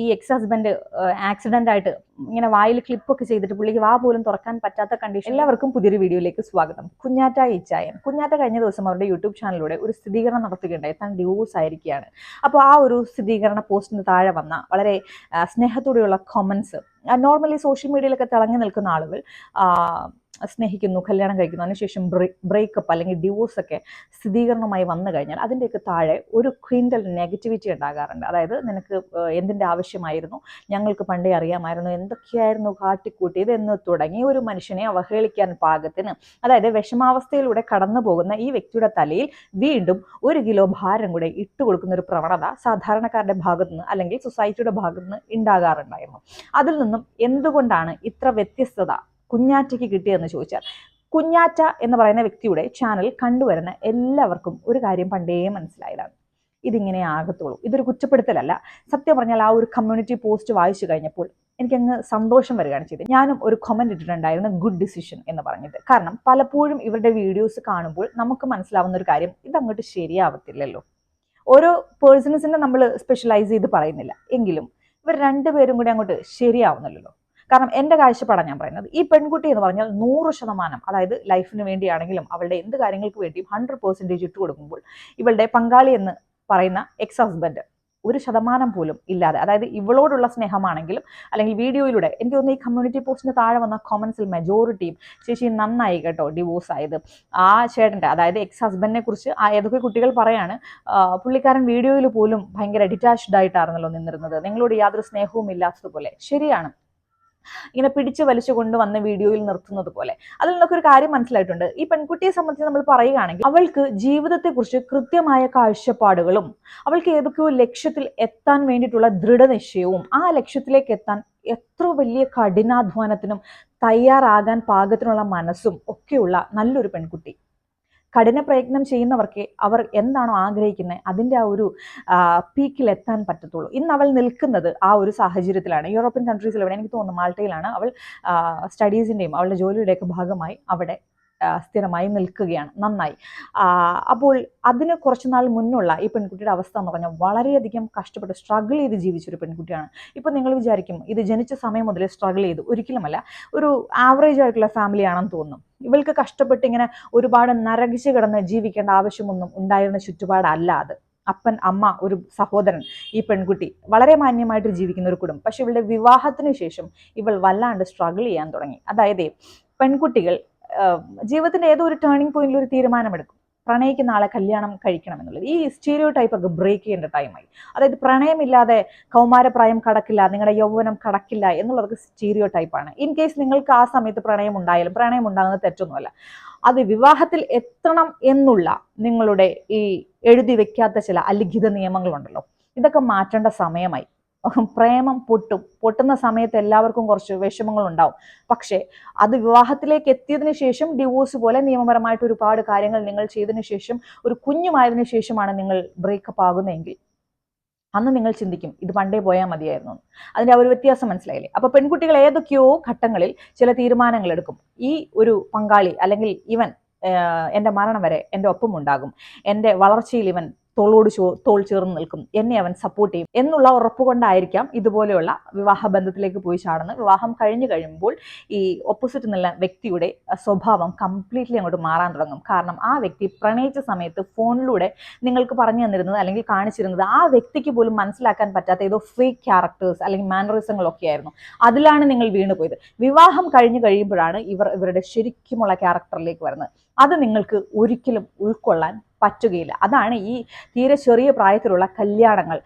ഈ ex husband accident ആയിട്ട് ഇങ്ങനെ വായിൽ ക്ലിപ്പൊക്കെ ചെയ്തിട്ട് പുള്ളിക്ക് വാ പോലും തുറക്കാൻ പറ്റാത്ത കണ്ടീഷൻ എല്ലാവർക്കും പുതിയൊരു വീഡിയോയിലേക്ക് സ്വാഗതം. കുഞ്ഞാറ്റ ഇച്ചായൻ കുഞ്ഞാറ്റ കഴിഞ്ഞ ദിവസം അവരുടെ യൂട്യൂബ് ചാനലിലൂടെ ഒരു സ്ഥിരീകരണം നടത്തുകയുണ്ടായി. താൻ ഡിവോഴ്സ് ആയിരിക്കുകയാണ്. അപ്പോൾ ആ ഒരു സ്ഥിരീകരണ പോസ്റ്റിന് താഴെ വന്ന വളരെ സ്നേഹത്തോടെയുള്ള കൊമൻസ് നോർമലി സോഷ്യൽ മീഡിയയിലൊക്കെ തിളങ്ങി നിൽക്കുന്ന ആളുകൾ സ്നേഹിക്കുന്നു കല്യാണം കഴിക്കുന്നു അതിനുശേഷം ബ്രേക്കപ്പ് അല്ലെങ്കിൽ ഡിവോഴ്സ് ഒക്കെ സ്ഥിരീകരണമായി വന്നു കഴിഞ്ഞാൽ അതിന്റെയൊക്കെ താഴെ ഒരു ക്വിന്റൽ നെഗറ്റിവിറ്റി ഉണ്ടാകാറുണ്ട്. അതായത് നിനക്ക് എന്തിന്റെ ആവശ്യമായിരുന്നു ഞങ്ങൾക്ക് പണ്ടേ അറിയാമായിരുന്നു എന്തൊക്കെയായിരുന്നു കാട്ടിക്കൂട്ടിയത് എന്ന് തുടങ്ങി ഒരു മനുഷ്യനെ അവഹേളിക്കാൻ പാകത്തിന് അതായത് വിഷമാവസ്ഥയിലൂടെ കടന്നു പോകുന്ന ഈ വ്യക്തിയുടെ തലയിൽ വീണ്ടും ഒരു കിലോ ഭാരം കൂടെ ഇട്ട് കൊടുക്കുന്ന ഒരു പ്രവണത സാധാരണക്കാരുടെ ഭാഗത്തുനിന്ന് അല്ലെങ്കിൽ സൊസൈറ്റിയുടെ ഭാഗത്തുനിന്ന് ഉണ്ടാകാറുണ്ടായിരുന്നു. അതിൽ നിന്നും എന്തുകൊണ്ടാണ് ഇത്ര വ്യത്യസ്തത കുഞ്ഞാറ്റയ്ക്ക് കിട്ടിയതെന്ന് ചോദിച്ചാൽ കുഞ്ഞാറ്റ എന്ന് പറയുന്ന വ്യക്തിയുടെ ചാനൽ കണ്ടുവരുന്ന എല്ലാവർക്കും ഒരു കാര്യം പണ്ടേ മനസ്സിലായതാണ്. ഇതിങ്ങനെ ആകത്തുള്ളൂ. ഇതൊരു കുറ്റപ്പെടുത്തലല്ല. സത്യം പറഞ്ഞാൽ ആ ഒരു കമ്മ്യൂണിറ്റി പോസ്റ്റ് വായിച്ചു കഴിഞ്ഞപ്പോൾ എനിക്കങ്ങ് സന്തോഷം വരികയാണ് ചെയ്തത്. ഞാനും ഒരു കമന്റ് ഇട്ടിട്ടുണ്ടായിരുന്നു ഗുഡ് ഡിസിഷൻ എന്ന് പറഞ്ഞിട്ട്. കാരണം പലപ്പോഴും ഇവരുടെ വീഡിയോസ് കാണുമ്പോൾ നമുക്ക് മനസ്സിലാവുന്ന ഒരു കാര്യം ഇതങ്ങോട്ട് ശരിയാവത്തില്ലല്ലോ. ഓരോ പേഴ്സൺസിനെ നമ്മൾ സ്പെഷ്യലൈസ് ചെയ്ത് പറയുന്നില്ല. എങ്കിലും ഇവർ രണ്ടുപേരും കൂടി അങ്ങോട്ട് ശരിയാവുന്നില്ലല്ലോ. കാരണം എന്റെ കാഴ്ചപ്പാടാണ് ഞാൻ പറയുന്നത്. ഈ പെൺകുട്ടി എന്ന് പറഞ്ഞാൽ നൂറ് ശതമാനം അതായത് ലൈഫിന് വേണ്ടിയാണെങ്കിലും അവളുടെ എന്ത് കാര്യങ്ങൾക്ക് വേണ്ടിയും ഹൺഡ്രഡ് പെർസെന്റേജ് ഇട്ട് കൊടുക്കുമ്പോൾ ഇവളുടെ പങ്കാളി എന്ന് പറയുന്ന എക്സ് ഹസ്ബൻഡ് ഒരു ശതമാനം പോലും ഇല്ലാതെ അതായത് ഇവളോടുള്ള സ്നേഹമാണെങ്കിലും അല്ലെങ്കിൽ വീഡിയോയിലൂടെ എനിക്ക് തോന്നുന്നു ഈ കമ്മ്യൂണിറ്റി പോസ്റ്റിന് താഴെ വന്ന കോമൻസിൽ മെജോറിറ്റിയും ചേച്ചി നന്നായി കേട്ടോ ഡിവോഴ്സ് ആയത്. ആ ചേട്ടന്റെ അതായത് എക്സ് ഹസ്ബൻഡിനെ കുറിച്ച് ആ ഏതൊക്കെ കുട്ടികൾ പറയാണ് പുള്ളിക്കാരൻ വീഡിയോയിൽ പോലും ഭയങ്കര ഡിറ്റാച്ച്ഡ് ആയിട്ടായിരുന്നല്ലോ നിന്നിരുന്നത്. നിങ്ങളോട് യാതൊരു സ്നേഹവും ഇല്ലാത്തതുപോലെ ശരിയാണ്. ഇങ്ങനെ പിടിച്ചു വലിച്ചു കൊണ്ടുവന്ന വീഡിയോയിൽ നിർത്തുന്നത് പോലെ. അതിൽ നിന്നൊക്കെ ഒരു കാര്യം മനസ്സിലായിട്ടുണ്ട്. ഈ പെൺകുട്ടിയെ സംബന്ധിച്ച് നമ്മൾ പറയുകയാണെങ്കിൽ അവൾക്ക് ജീവിതത്തെക്കുറിച്ച് കൃത്യമായ കാഴ്ചപ്പാടുകളും അവൾക്ക് ഏതൊക്കെയോ ലക്ഷ്യത്തിൽ എത്താൻ വേണ്ടിയിട്ടുള്ള ദൃഢനിശ്ചയവും ആ ലക്ഷ്യത്തിലേക്ക് എത്താൻ എത്ര വലിയ കഠിനാധ്വാനത്തിനും തയ്യാറാകാൻ പാകത്തിനുള്ള മനസ്സും ഒക്കെയുള്ള നല്ലൊരു പെൺകുട്ടി. കഠിന പ്രയത്നം ചെയ്യുന്നവർക്ക് അവർ എന്താണോ ആഗ്രഹിക്കുന്നത് അതിന്റെ ആ ഒരു പീക്കിൽ എത്താൻ പറ്റത്തുള്ളൂ. ഇന്ന് അവൾ നിൽക്കുന്നത് ആ ഒരു സാഹചര്യത്തിലാണ്. യൂറോപ്യൻ കൺട്രീസിൽ എവിടെ? എനിക്ക് തോന്നുന്നു മാൾട്ടയിലാണ്. അവൾ സ്റ്റഡീസിന്റെയും അവളുടെ ജോലിയുടെയൊക്കെ ഭാഗമായി അവിടെ സ്ഥിരമായി നിൽക്കുകയാണ് നന്നായി. അപ്പോൾ അതിന് കുറച്ച് നാൾ മുന്നുള്ള ഈ പെൺകുട്ടിയുടെ അവസ്ഥ എന്ന് പറഞ്ഞാൽ വളരെയധികം കഷ്ടപ്പെട്ട് സ്ട്രഗിൾ ചെയ്ത് ജീവിച്ചൊരു പെൺകുട്ടിയാണ്. ഇപ്പം നിങ്ങൾ വിചാരിക്കും ഇത് ജനിച്ച സമയം മുതലേ സ്ട്രഗിൾ ചെയ്തു. ഒരിക്കലുമല്ല ഒരു ആവറേജ് ആയിട്ടുള്ള ഫാമിലി ആണെന്ന് തോന്നും. ഇവൾക്ക് കഷ്ടപ്പെട്ട് ഇങ്ങനെ ഒരുപാട് നരകിച്ച് കിടന്ന് ജീവിക്കേണ്ട ആവശ്യമൊന്നും ഉണ്ടായിരുന്ന ചുറ്റുപാടല്ല അത്. അപ്പൻ അമ്മ ഒരു സഹോദരൻ ഈ പെൺകുട്ടി വളരെ മാന്യമായിട്ട് ജീവിക്കുന്ന ഒരു കുടുംബം. പക്ഷെ ഇവളുടെ വിവാഹത്തിന് ശേഷം ഇവൾ വല്ലാണ്ട് സ്ട്രഗിൾ ചെയ്യാൻ തുടങ്ങി. അതായത് പെൺകുട്ടികൾ ജീവിതത്തിന്റെ ഏതോ ഒരു ടേണിംഗ് പോയിന്റിൽ ഒരു തീരുമാനമെടുക്കും. പ്രണയിക്കുന്ന ആളെ കല്യാണം കഴിക്കണം എന്നുള്ളത് ഈ സ്റ്റീരിയോ ടൈപ്പ് ഒക്കെ ബ്രേക്ക് ചെയ്യേണ്ട ടൈമായി അതായത് പ്രണയമില്ലാതെ കൗമാരപ്രായം കടക്കില്ല നിങ്ങളുടെ യൗവനം കടക്കില്ല എന്നുള്ളതൊക്കെ സ്റ്റീരിയോ ടൈപ്പാണ് ഇൻ കേസ് നിങ്ങൾക്ക് ആ സമയത്ത് പ്രണയം ഉണ്ടായാലും പ്രണയം ഉണ്ടാകുന്നത് തെറ്റൊന്നുമല്ല. അത് വിവാഹത്തിൽ എത്തണം എന്നുള്ള നിങ്ങളുടെ ഈ എഴുതി വെക്കാത്ത ചില അലിഖിത നിയമങ്ങളുണ്ടല്ലോ. ഇതൊക്കെ മാറ്റേണ്ട സമയമായി. പ്രേമം പൊട്ടും. പൊട്ടുന്ന സമയത്ത് എല്ലാവർക്കും കുറച്ച് വിഷമങ്ങൾ ഉണ്ടാവും പക്ഷേ അത് വിവാഹത്തിലേക്ക് എത്തിയതിന് ശേഷം ഡിവോഴ്സ് പോലെ നിയമപരമായിട്ട് ഒരുപാട് കാര്യങ്ങൾ നിങ്ങൾ ചെയ്തതിന് ശേഷം ഒരു കുഞ്ഞുമായതിനു ശേഷമാണ് നിങ്ങൾ ബ്രേക്കപ്പ് ആകുന്നതെങ്കിൽ. അന്ന് നിങ്ങൾ ചിന്തിക്കും ഇത് പണ്ടേ പോയാൽ മതിയായിരുന്നു അതിന്റെ ഒരു വ്യത്യാസം മനസ്സിലായില്ലേ? അപ്പോൾ പെൺകുട്ടികൾ ഏതൊക്കെയോ ഘട്ടങ്ങളിൽ ചില തീരുമാനങ്ങൾ എടുക്കും. ഈ ഒരു പങ്കാളി അല്ലെങ്കിൽ ഇവൻ എന്റെ മരണം വരെ എന്റെ ഒപ്പം ഉണ്ടാകും എന്റെ വളർച്ചയിൽ ഇവൻ തോളോട് തോൾ ചേർന്ന് നിൽക്കും. എന്നെ അവൻ സപ്പോർട്ട് ചെയ്യും. എന്നുള്ള ഉറപ്പ് കൊണ്ടായിരിക്കാം ഇതുപോലെയുള്ള വിവാഹ ബന്ധത്തിലേക്ക് പോയി ചാടുന്നത്. വിവാഹം കഴിഞ്ഞു കഴിയുമ്പോൾ ഈ ഓപ്പോസിറ്റ് നിന്നുള്ള വ്യക്തിയുടെ സ്വഭാവം കംപ്ലീറ്റ്ലി അങ്ങോട്ട് മാറാൻ തുടങ്ങും. കാരണം ആ വ്യക്തി പ്രണയിച്ച സമയത്ത് ഫോണിലൂടെ നിങ്ങൾക്ക് പറഞ്ഞു തന്നിരുന്നത് അല്ലെങ്കിൽ കാണിച്ചിരുന്നത് ആ വ്യക്തിക്ക് പോലും മനസ്സിലാക്കാൻ പറ്റാത്ത ഏതോ ഫേക്ക് ക്യാരക്ടേഴ്സ് അല്ലെങ്കിൽ മാനറിസങ്ങളൊക്കെ ആയിരുന്നു. അതിലാണ് നിങ്ങൾ വീണുപോയത് വിവാഹം കഴിഞ്ഞു കഴിയുമ്പോഴാണ് ഇവർ ഇവരുടെ ശരിക്കുമുള്ള ക്യാരക്ടറിലേക്ക് വരുന്നത്. അത് നിങ്ങൾക്ക് ഒരിക്കലും ഉൾക്കൊള്ളാൻ പറ്റുകയില്ല. അതാണ് ഈ തീരെ ചെറിയ പ്രായത്തിലുള്ള കല്യാണങ്ങൾ.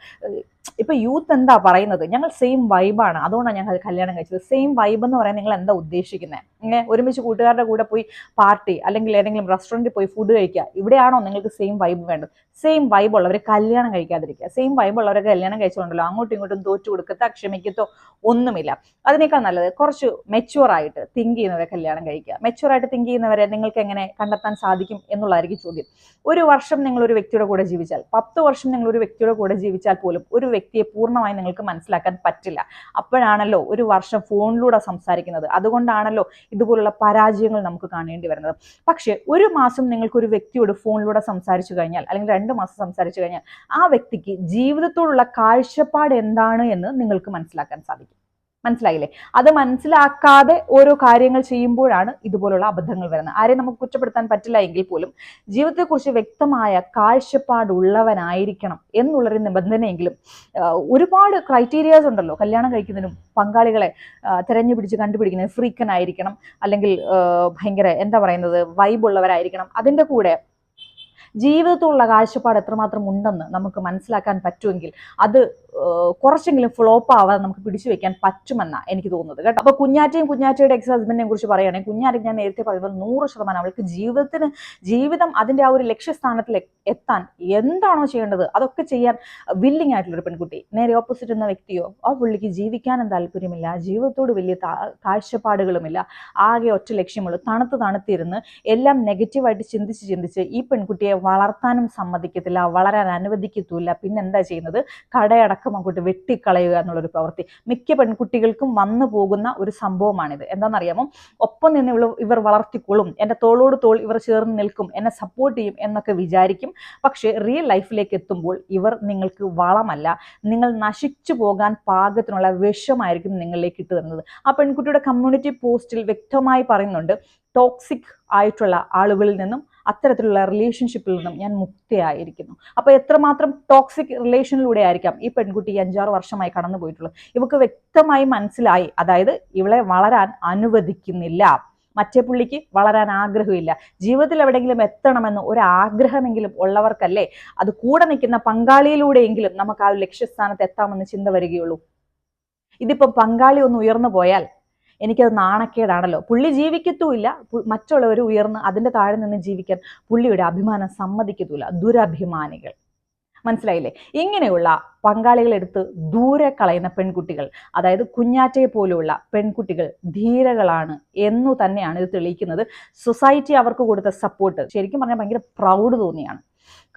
ഇപ്പൊ യൂത്ത് എന്താ പറയുന്നത്? ഞങ്ങൾ സെയിം വൈബാണ് അതുകൊണ്ടാണ് ഞങ്ങൾ കല്യാണം കഴിച്ചത്. സെയിം വൈബ് എന്ന് പറയാൻ നിങ്ങൾ എന്താ ഉദ്ദേശിക്കുന്നത് ഇങ്ങനെ ഒരുമിച്ച് കൂട്ടുകാരുടെ കൂടെ പോയി പാർട്ടി അല്ലെങ്കിൽ ഏതെങ്കിലും റെസ്റ്റോറന്റിൽ പോയി ഫുഡ് കഴിക്കുക. ഇവിടെയാണോ നിങ്ങൾക്ക് സെയിം വൈബ് വേണ്ടത്? സെയിം വൈബ് ഉള്ളവർ കല്യാണം കഴിക്കാതിരിക്കുക. സെയിം വൈബ് ഉള്ളവരെ കല്യാണം കഴിച്ചുകൊണ്ടല്ലോ അങ്ങോട്ടും ഇങ്ങോട്ടും തോറ്റു കൊടുക്കത്തോ ക്ഷമിക്കത്തോ ഒന്നുമില്ല. അതിനേക്കാൾ നല്ലത് കുറച്ച് മെച്ചുവർ ആയിട്ട് തിങ്ക് ചെയ്യുന്നവരെ കല്യാണം കഴിക്കുക. മെച്ചുവർ ആയിട്ട് തിങ്ക് ചെയ്യുന്നവരെ നിങ്ങൾക്ക് എങ്ങനെ കണ്ടെത്താൻ സാധിക്കും എന്നുള്ളതായിരിക്കും ചോദ്യം. ഒരു വർഷം നിങ്ങൾ ഒരു വ്യക്തിയുടെ കൂടെ ജീവിച്ചാൽ പത്ത് വർഷം നിങ്ങൾ ഒരു വ്യക്തിയുടെ കൂടെ ജീവിച്ചാൽ പോലും ഒരു വ്യക്തിയെ പൂർണമായി നിങ്ങൾക്ക് മനസ്സിലാക്കാൻ പറ്റില്ല. അപ്പോഴാണല്ലോ ഒരു വർഷം ഫോണിലൂടെ സംസാരിക്കുന്നത്. അതുകൊണ്ടാണല്ലോ ഇതുപോലുള്ള പരാജയങ്ങൾ നമുക്ക് കാണേണ്ടി വരുന്നത്. പക്ഷേ ഒരു മാസം നിങ്ങൾക്ക് ഒരു വ്യക്തിയോട് ഫോണിലൂടെ സംസാരിച്ചു കഴിഞ്ഞാൽ അല്ലെങ്കിൽ രണ്ട് മാസം സംസാരിച്ചു കഴിഞ്ഞാൽ ആ വ്യക്തിക്ക് ജീവിതത്തോടുള്ള കാഴ്ചപ്പാട് എന്താണ് എന്ന് നിങ്ങൾക്ക് മനസ്സിലാക്കാൻ സാധിക്കും. മനസ്സിലായില്ലേ? അത് മനസ്സിലാക്കാതെ ഓരോ കാര്യങ്ങൾ ചെയ്യുമ്പോഴാണ് ഇതുപോലുള്ള അബദ്ധങ്ങൾ വരുന്നത്. ആരെയും നമുക്ക് കുറ്റപ്പെടുത്താൻ പറ്റില്ല എങ്കിൽ പോലും ജീവിതത്തെക്കുറിച്ച് വ്യക്തമായ കാഴ്ചപ്പാടുള്ളവനായിരിക്കണം എന്നുള്ളൊരു നിബന്ധനയെങ്കിലും ഒരുപാട് ക്രൈറ്റീരിയാസ് ഉണ്ടല്ലോ. കല്യാണം കഴിക്കുന്നതിനും പങ്കാളികളെ തെരഞ്ഞു പിടിച്ച് കണ്ടുപിടിക്കുന്നതിന് ഫ്രീക്കൻ ആയിരിക്കണം. അല്ലെങ്കിൽ ഭയങ്കര എന്താ പറയുന്നത് വൈബ് ഉള്ളവരായിരിക്കണം. അതിന്റെ കൂടെ ജീവിതത്തിലുള്ള കാഴ്ചപ്പാട് എത്രമാത്രം ഉണ്ടെന്ന് നമുക്ക് മനസ്സിലാക്കാൻ പറ്റുമെങ്കിൽ അത് കുറച്ചെങ്കിലും ഫ്ലോപ്പ് ആവാതെ നമുക്ക് പിടിച്ചു വെക്കാൻ പറ്റുമെന്നാണ് എനിക്ക് തോന്നുന്നത് കേട്ടോ. അപ്പോൾ കുഞ്ഞാറ്റയും കുഞ്ഞാറ്റയുടെ എക്സ് ഹസ്ബൻഡിനെ കുറിച്ച് പറയുകയാണെങ്കിൽ കുഞ്ഞാറ്റ ഞാൻ നേരത്തെ പറയുന്നത് നൂറ് ശതമാനം അവൾക്ക് ജീവിതത്തിന് ജീവിതം അതിന്റെ ആ ഒരു ലക്ഷ്യസ്ഥാനത്തിൽ എത്താൻ എന്താണോ ചെയ്യേണ്ടത് അതൊക്കെ ചെയ്യാൻ വില്ലിംഗ് ആയിട്ടുള്ള ഒരു പെൺകുട്ടി. നേരെ ഓപ്പോസിറ്റ് എന്ന വ്യക്തിയോ ആ പുള്ളിക്ക് ജീവിക്കാനും താല്പര്യമില്ല ജീവിതത്തോട് വലിയ കാഴ്ചപ്പാടുകളുമില്ല ആകെ ഒറ്റ ലക്ഷ്യമുള്ളൂ തണുത്ത് തണുത്തിരുന്ന് എല്ലാം നെഗറ്റീവായിട്ട് ചിന്തിച്ച് ചിന്തിച്ച് ഈ പെൺകുട്ടിയെ വളർത്താനും സമ്മതിക്കത്തില്ല വളരാൻ അനുവദിക്കത്തുമില്ല പിന്നെന്താ ചെയ്യുന്നത്? കടയടക്കം അങ്ങോട്ട് വെട്ടിക്കളയുക എന്നുള്ളൊരു പ്രവൃത്തി. മിക്ക പെൺകുട്ടികൾക്കും വന്നു പോകുന്ന ഒരു സംഭവമാണിത്. എന്താണെന്നറിയാമോ? ഒപ്പം നിന്ന് ഇവൾ ഇവർ വളർത്തിക്കൊള്ളും എന്റെ തോളോട് തോൾ ഇവർ ചേർന്ന് നിൽക്കും എന്നെ സപ്പോർട്ട് ചെയ്യും എന്നൊക്കെ വിചാരിക്കും. പക്ഷേ റിയൽ ലൈഫിലേക്ക് എത്തുമ്പോൾ ഇവർ നിങ്ങൾക്ക് വളമല്ല. നിങ്ങൾ നശിച്ചു പോകാൻ പാകത്തിനുള്ള വിഷമായിരിക്കും നിങ്ങളിലേക്ക് ഇട്ട് തരുന്നത്. ആ പെൺകുട്ടിയുടെ കമ്മ്യൂണിറ്റി പോസ്റ്റിൽ വ്യക്തമായി പറയുന്നുണ്ട് ടോക്സിക് ആയിട്ടുള്ള ആളുകളിൽ നിന്നും അത്തരത്തിലുള്ള റിലേഷൻഷിപ്പിൽ നിന്നും ഞാൻ മുക്തയായിരിക്കുന്നു. അപ്പോൾ എത്രമാത്രം ടോക്സിക് റിലേഷനിലൂടെ ആയിരിക്കാം ഈ പെൺകുട്ടി അഞ്ചാറ് വർഷമായി കടന്നു പോയിട്ടുള്ളത്? ഇവക്ക് വ്യക്തമായി മനസ്സിലായി. അതായത് ഇവളെ വളരാൻ അനുവദിക്കുന്നില്ല. മറ്റേ പുള്ളിക്ക് വളരാൻ ആഗ്രഹമില്ല. ജീവിതത്തിൽ എവിടെയെങ്കിലും എത്തണമെന്ന് ഒരു ആഗ്രഹമെങ്കിലും ഉള്ളവർക്കല്ലേ അത് കൂടെ നിൽക്കുന്ന പങ്കാളിയിലൂടെയെങ്കിലും നമുക്ക് ആ ലക്ഷ്യസ്ഥാനത്ത് എത്താമെന്ന് ചിന്ത വരികയുള്ളൂ. ഇതിപ്പം പങ്കാളി ഒന്ന് ഉയർന്നു പോയാൽ എനിക്കത് നാണക്കേടാണല്ലോ. പുള്ളി ജീവിക്കത്തുമില്ല. മറ്റുള്ളവർ ഉയർന്ന് അതിന്റെ താഴെ നിന്ന് ജീവിക്കാൻ പുള്ളിയുടെ അഭിമാനം സമ്മതിക്കത്തുമില്ല ദുരഭിമാനികൾ. മനസ്സിലായില്ലേ? ഇങ്ങനെയുള്ള പങ്കാളികളെടുത്ത് ദൂരെ കളയുന്ന പെൺകുട്ടികൾ അതായത് കുഞ്ഞാറ്റയെ പോലെയുള്ള പെൺകുട്ടികൾ ധീരകളാണ് എന്നു തന്നെയാണ് ഇത് തെളിയിക്കുന്നത്. സൊസൈറ്റി അവർക്ക് കൊടുത്ത സപ്പോർട്ട് ശരിക്കും പറഞ്ഞാൽ ഭയങ്കര പ്രൗഡ് തോന്നിയാണ്.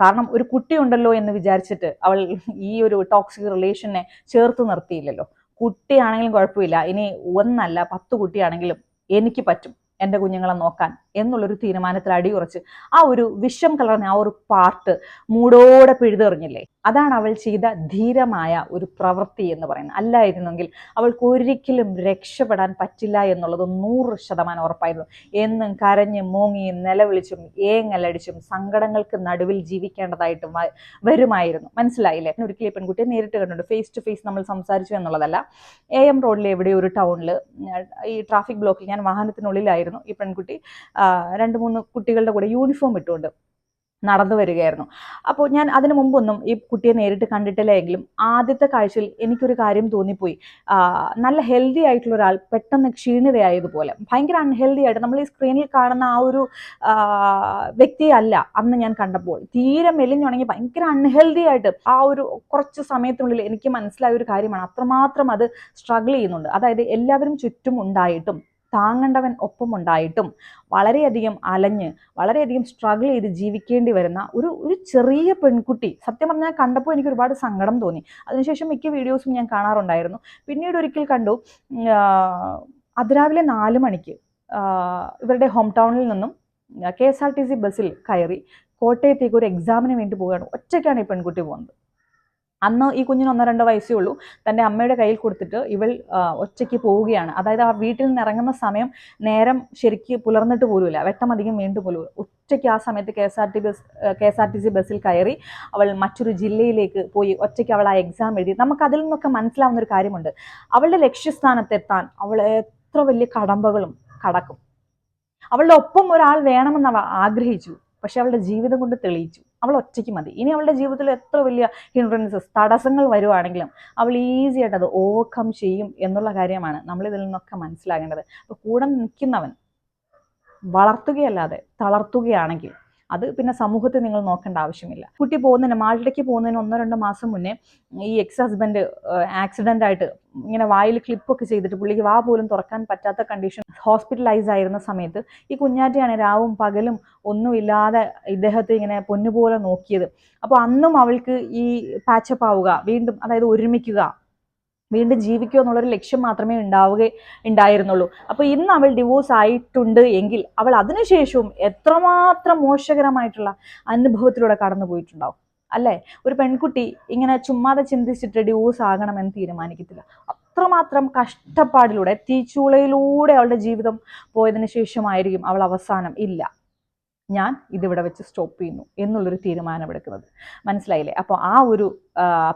കാരണം ഒരു കുട്ടിയുണ്ടല്ലോ എന്ന് വിചാരിച്ചിട്ട് അവൾ ഈ ഒരു ടോക്സിക് റിലേഷനെ ചേർത്ത് നിർത്തിയില്ലല്ലോ. കുട്ടിയാണെങ്കിലും കുഴപ്പമില്ല. ഇനി ഒന്നല്ല പത്ത് കുട്ടിയാണെങ്കിലും എനിക്ക് പറ്റും എന്റെ കുഞ്ഞുങ്ങളെ നോക്കാൻ എന്നുള്ളൊരു തീരുമാനത്തിൽ അടിയുറച്ച് ആ ഒരു വിഷം കലർന്ന ആ ഒരു പാർട്ട് മൂടോടെ പിഴുതെറിഞ്ഞില്ലേ? അതാണ് അവൾ ചെയ്ത ധീരമായ ഒരു പ്രവൃത്തി എന്ന് പറയുന്നത്. അല്ലായിരുന്നെങ്കിൽ അവൾക്ക് ഒരിക്കലും രക്ഷപ്പെടാൻ പറ്റില്ല എന്നുള്ളത് നൂറ് ശതമാനം ഉറപ്പായിരുന്നു. എന്നും കരഞ്ഞ് മൂങ്ങിയും നിലവിളിച്ചും ഏങ്ങലടിച്ചും സങ്കടങ്ങൾക്ക് നടുവിൽ ജീവിക്കേണ്ടതായിട്ട് വരുമായിരുന്നു. മനസ്സിലായില്ലേ? ഒരിക്കലും പെൺകുട്ടിയെ നേരിട്ട് കണ്ടിട്ടുണ്ട്. ഫേസ് ടു ഫേസ് നമ്മൾ സംസാരിച്ചു എന്നുള്ളതല്ല. എ എം റോഡിലെ എവിടെയോ ഒരു ടൗണിൽ ഈ ട്രാഫിക് ബ്ലോക്കിൽ ഞാൻ വാഹനത്തിനുള്ളിലായിരുന്നു ഈ പെൺകുട്ടി. രണ്ട് മൂന്ന് കുട്ടികളുടെ കൂടെ യൂണിഫോം ഇട്ടുകൊണ്ട് നടന്നു വരികയായിരുന്നു. അപ്പോൾ ഞാൻ അതിനു മുമ്പൊന്നും ഈ കുട്ടിയെ നേരിട്ട് കണ്ടിട്ടില്ല എങ്കിലും ആദ്യത്തെ കാഴ്ചയിൽ എനിക്കൊരു കാര്യം തോന്നിപ്പോയി. നല്ല ഹെൽത്തി ആയിട്ടുള്ള ഒരാൾ പെട്ടെന്ന് ക്ഷീണിതയായതുപോലെ. ഭയങ്കര അൺഹെൽത്തി ആയിട്ട് നമ്മൾ ഈ സ്ക്രീനിൽ കാണുന്ന ആ ഒരു വ്യക്തിയല്ല അന്ന് ഞാൻ കണ്ടപ്പോൾ. തീരെ മെലിഞ്ഞുണങ്ങി ഭയങ്കര അൺഹെൽത്തി ആയിട്ട് ആ ഒരു കുറച്ച് സമയത്തിനുള്ളിൽ എനിക്ക് മനസ്സിലായ ഒരു കാര്യമാണ്. അത്രമാത്രം അത് സ്ട്രഗിൾ ചെയ്യുന്നുണ്ട്. അതായത് എല്ലാവരും ചുറ്റും ഉണ്ടായിട്ടും താങ്ങേണ്ടവൻ ഒപ്പമുണ്ടായിട്ടും വളരെയധികം അലഞ്ഞ് വളരെയധികം സ്ട്രഗിൾ ചെയ്ത് ജീവിക്കേണ്ടി വരുന്ന ഒരു ഒരു ചെറിയ പെൺകുട്ടി. സത്യം പറഞ്ഞാൽ കണ്ടപ്പോൾ എനിക്ക് ഒരുപാട് സങ്കടം തോന്നി. അതിനുശേഷം മിക്ക വീഡിയോസും ഞാൻ കാണാറുണ്ടായിരുന്നു. പിന്നീട് ഒരിക്കൽ കണ്ടു അതിരാവിലെ നാല് മണിക്ക് ഇവരുടെ ഹോം ടൗണിൽ നിന്നും K S R T C ബസ്സിൽ കയറി കോട്ടയത്തേക്ക് ഒരു എക്സാമിന് വേണ്ടി പോവുകയാണ്. ഒറ്റയ്ക്കാണ് ഈ പെൺകുട്ടി പോകുന്നത്. അന്ന് ഈ കുഞ്ഞിന് ഒന്നോ രണ്ടോ വയസ്സേ ഉള്ളൂ. തന്റെ അമ്മയുടെ കയ്യിൽ കൊടുത്തിട്ട് ഇവൾ ഒറ്റയ്ക്ക് പോവുകയാണ്. അതായത് ആ വീട്ടിൽ നിന്ന് ഇറങ്ങുന്ന സമയം നേരം ശരിക്ക് പുലർന്നിട്ട് പോലുമില്ല. വെട്ടമധികം വീണ്ടും പോലും. ഒറ്റയ്ക്ക് ആ സമയത്ത് K S R T bus K S R T C ബസ്സിൽ കയറി അവൾ മറ്റൊരു ജില്ലയിലേക്ക് പോയി ഒറ്റയ്ക്ക് അവൾ ആ എക്സാം എഴുതി. നമുക്ക് അതിൽ നിന്നൊക്കെ മനസ്സിലാവുന്ന ഒരു കാര്യമുണ്ട്. അവളുടെ ലക്ഷ്യസ്ഥാനത്തെത്താൻ അവൾ എത്ര വലിയ കടമ്പകളും കടക്കും. അവളുടെ ഒപ്പം ഒരാൾ വേണമെന്ന് അവൾ ആഗ്രഹിച്ചു. പക്ഷെ അവളുടെ ജീവിതം കൊണ്ട് തെളിയിച്ചു. അവൾ ഒറ്റയ്ക്ക് മതി. ഇനി അവളുടെ ജീവിതത്തിൽ എത്ര വലിയ ഹിൻഡ്രൻസസ് തടസ്സങ്ങൾ വരുവാണെങ്കിലും അവൾ ഈസി ആയിട്ട് അത് ഓവർകം ചെയ്യും എന്നുള്ള കാര്യമാണ് നമ്മൾ ഇതിൽ നിന്നൊക്കെ മനസ്സിലാകേണ്ടത്. അപ്പോൾ കൂടെ നിൽക്കുന്നവൻ വളർത്തുകയല്ലാതെ തളർത്തുകയാണെങ്കിൽ അത് പിന്നെ സമൂഹത്തെ നിങ്ങൾ നോക്കേണ്ട ആവശ്യമില്ല. കുട്ടി പോകുന്നതിന് മാൾട്ടയ്ക്ക് പോകുന്നതിന് ഒന്നോ രണ്ടോ മാസം മുന്നേ ഈ എക്സ് ഹസ്ബൻഡ് ആക്സിഡന്റ് ആയിട്ട് ഇങ്ങനെ വായിൽ ക്ലിപ്പൊക്കെ ചെയ്തിട്ട് പുള്ളിക്ക് വാ പോലും തുറക്കാൻ പറ്റാത്ത കണ്ടീഷൻ ഹോസ്പിറ്റലൈസ് ആയിരുന്ന സമയത്ത് ഈ കുഞ്ഞാറ്റയാണ് രാവും പകലും ഒന്നുമില്ലാതെ ഇദ്ദേഹത്തെ ഇങ്ങനെ പൊന്നുപോലെ നോക്കിയത്. അപ്പോൾ അന്നും അവൾക്ക് ഈ പാച്ചപ്പ് ആവുക വീണ്ടും അതായത് ഒരുമിക്കുക വീണ്ടും ജീവിക്കുക എന്നുള്ളൊരു ലക്ഷ്യം മാത്രമേ ഉണ്ടാവുക ഉണ്ടായിരുന്നുള്ളൂ. അപ്പോൾ ഇന്ന് അവൾ ഡിവോഴ്സ് ആയിട്ടുണ്ട് എങ്കിൽ അവൾ അതിനുശേഷവും എത്രമാത്രം മോശകരമായിട്ടുള്ള അനുഭവത്തിലൂടെ കടന്നു പോയിട്ടുണ്ടാവും അല്ലേ? ഒരു പെൺകുട്ടി ഇങ്ങനെ ചുമ്മാതെ ചിന്തിച്ചിട്ട് ഡിവോഴ്സ് ആകണമെന്ന് തീരുമാനിക്കത്തില്ല. അത്രമാത്രം കഷ്ടപ്പാടിലൂടെ തീച്ചൂളയിലൂടെ അവളുടെ ജീവിതം പോയതിനു ശേഷമായിരിക്കും അവൾ അവസാനം. ഇല്ല. ഞാൻ ഇതിവിടെ വെച്ച് സ്റ്റോപ്പ് ചെയ്യുന്നു എന്നുള്ളൊരു തീരുമാനമെടുക്കുന്നത് മനസ്സിലായില്ലേ? അപ്പോൾ ആ ഒരു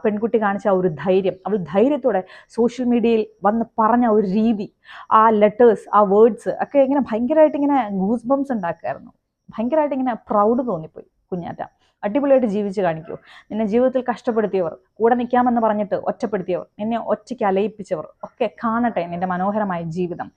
പെൺകുട്ടി കാണിച്ച ആ ഒരു ധൈര്യം അവൾ ധൈര്യത്തോടെ സോഷ്യൽ മീഡിയയിൽ വന്ന് പറഞ്ഞ ഒരു രീതി ആ ലെറ്റേഴ്സ് ആ വേർഡ്സ് ഒക്കെ ഇങ്ങനെ ഭയങ്കരമായിട്ട് ഇങ്ങനെ ഗൂസ് ബംസ് ഉണ്ടാക്കുമായിരുന്നു ഭയങ്കരമായിട്ട് ഇങ്ങനെ പ്രൗഡ് തോന്നിപ്പോയി കുഞ്ഞാറ്റ. അടിപൊളിയായിട്ട് ജീവിച്ച് കാണിക്കൂ നിന്നെ ജീവിതത്തിൽ കഷ്ടപ്പെടുത്തിയവർ കൂടെ നിൽക്കാമെന്ന് പറഞ്ഞിട്ട് ഒറ്റപ്പെടുത്തിയവർ നിന്നെ ഒറ്റയ്ക്ക് അലയിപ്പിച്ചവർ ഒക്കെ കാണട്ടെ നിന്റെ മനോഹരമായ ജീവിതം.